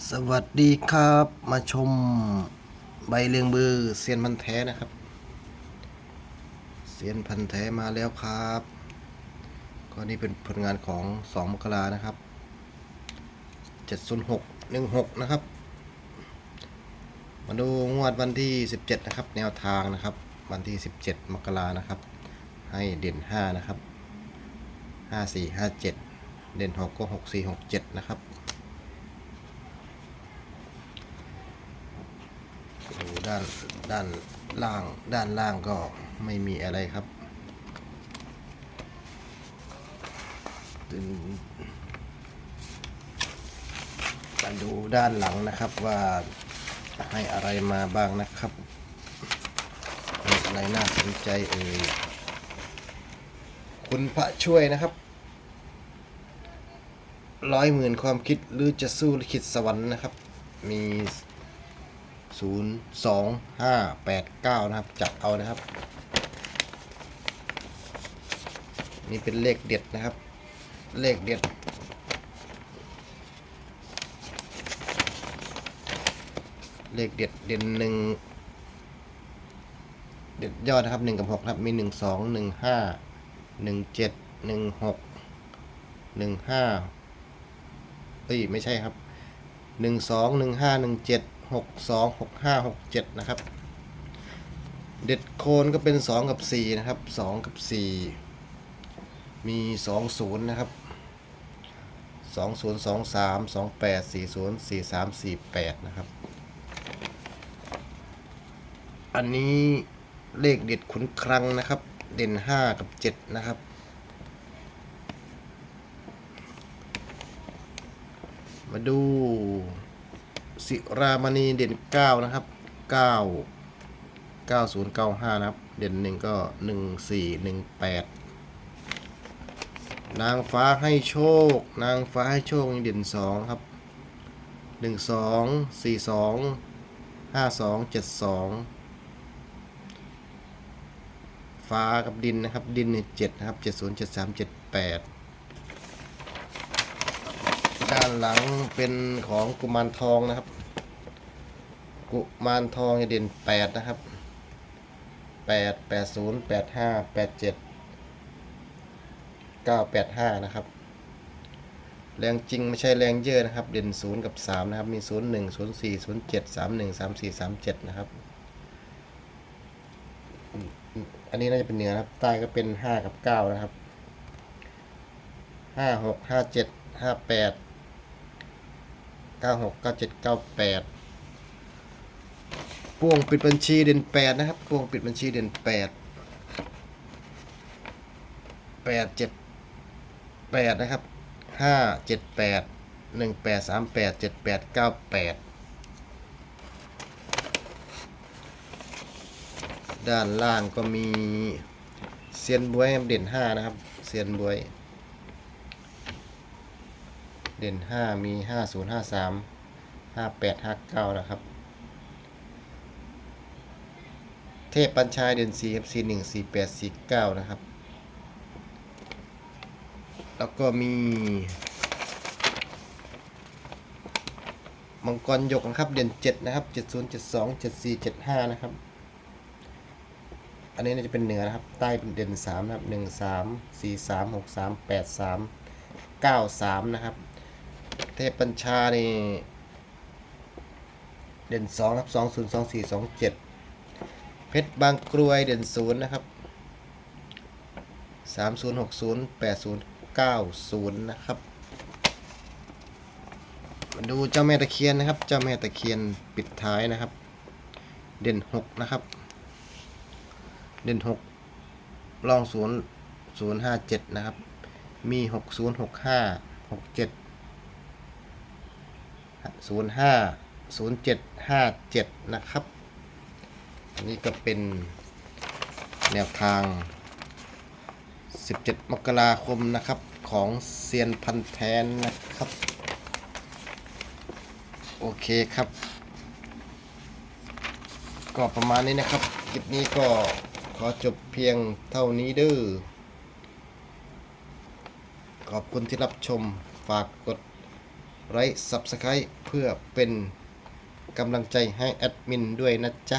สวัสดีครับมาชมใบเลียงบือเซียนพันแท้นะครับเซียนพันแท้มาแล้วครับ ก็นี่เป็นผลงานของ2มกรานะครับ706 16นะครับ มาดูงวดวันที่17นะครับ แนวทางนะครับ วันที่17มกรานะครับ ให้เด่น5นะครับ5 4 5 7เด่น6ก็6 4 6 7นะครับ ดูด้านด้านล่างด้านล่างก็ไม่มีอะไรครับดึงมาดูด้านหลังนะครับว่าให้อะไรมาบ้างนะครับมีอะไรน่าสนใจเอ่ยคุณพระช่วยนะครับร้อยหมื่นความคิดหรือจะสู้ลิขิตสวรรค์นะครับ มี ศูนย์สองห้าแปดเก้านะครับ จับเอานะครับ นี่เป็นเลขเด็ดนะครับ เลขเด็ด เลขเด็ดเด่นหนึ่งเด็ดยอดนะครับหนึ่งกับหกครับ มีหนึ่งสองหนึ่งห้าหนึ่งเจ็ดหนึ่งหกหนึ่งห้าเอ้ย ไม่ใช่ครับหนึ่งสองหนึ่งห้าหนึ่งเจ็ด หกสองหกห้าหกเจ็ดนะครับ เด็ดโคนก็เป็นสองกับสี่นะครับสองกับสี่มีสองศูนย์นะครับสองศูนย์สองสามสองแปดสี่ศูนย์สี่สามสี่แปดนะครับ อันนี้เลขเด็ดขุนครังนะครับ เด่นห้ากับเจ็ดนะครับมาดู สิรามณีเด่นเก้านะครับเก้าเก้าศูนย์เก้าห้านะครับ เด่นหนึ่งก็หนึ่งสี่หนึ่งแปดนางฟ้าให้โชค นางฟ้าให้โชคเด่นสองครับหนึ่งสองสี่สองห้าสองเจ็ดสองฟ้ากับดินนะครับ ดินเนี่ยเจ็ดนะครับเจ็ดศูนย์เจ็ดสามเจ็ดแปดด้านหลังเป็นของกุมารทองนะครับ กุมารทองจะเด่นแปดนะครับแปดแปดศูนย์แปดห้าแปดเจ็ดเก้าแปดห้านะครับ แรงจริงไม่ใช่แรงเยอะนะครับ เด่นศูนย์กับสามนะครับ มีศูนย์หนึ่งศูนย์สี่ศูนย์เจ็ดสามหนึ่งสามสี่สามเจ็ดนะครับ อันนี้น่าจะเป็นเหนือนะครับ ใต้ก็เป็นห้ากับเก้านะครับห้าหกห้าเจ็ดห้าแปดเก้าหกเก้าเจ็ดเก้าแปด พ่วงปิดบัญชีเด่นแปดนะครับพ่วงปิดบัญชีเด่นแปดแปดเจ็ดแปดนะครับห้าเจ็ดแปดหนึ่งแปดสามแปดเจ็ดแปดเก้าแปดด้านล่างก็มีเซียนบวยเด่นห้านะครับเซียนบวยเด่น5มี50 53 58 59นะครับ เทพปัญชายเด่น4 FC 1 4 8 4 9 นะครับ แล้วก็มีมังกรหยกนะครับ เด่น 7 นะครับ 70 72 74 75 นะครับ อันนี้จะเป็นเหนือนะครับ ใต้เป็นเด่น 3 นะครับ 1 3 4 3 6 3 8 3 9 3 นะครับ เทพปัญชานี่เด่น2ครับ 20 24 27 เพชรบางกรวยเด่นศูนย์นะครับสามศูนย์หกศูนย์แปดศูนย์เก้าศูนย์นะครับ มาดูเจ้าแม่ตะเคียนนะครับ เจ้าแม่ตะเคียนปิดท้ายนะครับ เด่นหกนะครับ เด่นหกลองศูนย์ศูนย์ห้าเจ็ดนะครับ มีหกศูนย์หกห้าหกเจ็ดศูนย์ห้าศูนย์เจ็ดห้าเจ็ดนะครับ อันนี้ก็เป็นแนวทาง 17 มกราคมนะครับของเซียนพันแทนนะครับ โอเคครับ ก็ประมาณนี้นะครับ คลิปนี้ก็ขอจบเพียงเท่านี้ด้อขอบคุณที่รับชมฝากกดไลค์ Subscribe เพื่อเป็นกำลังใจให้แอดมินด้วยนะจ๊ะ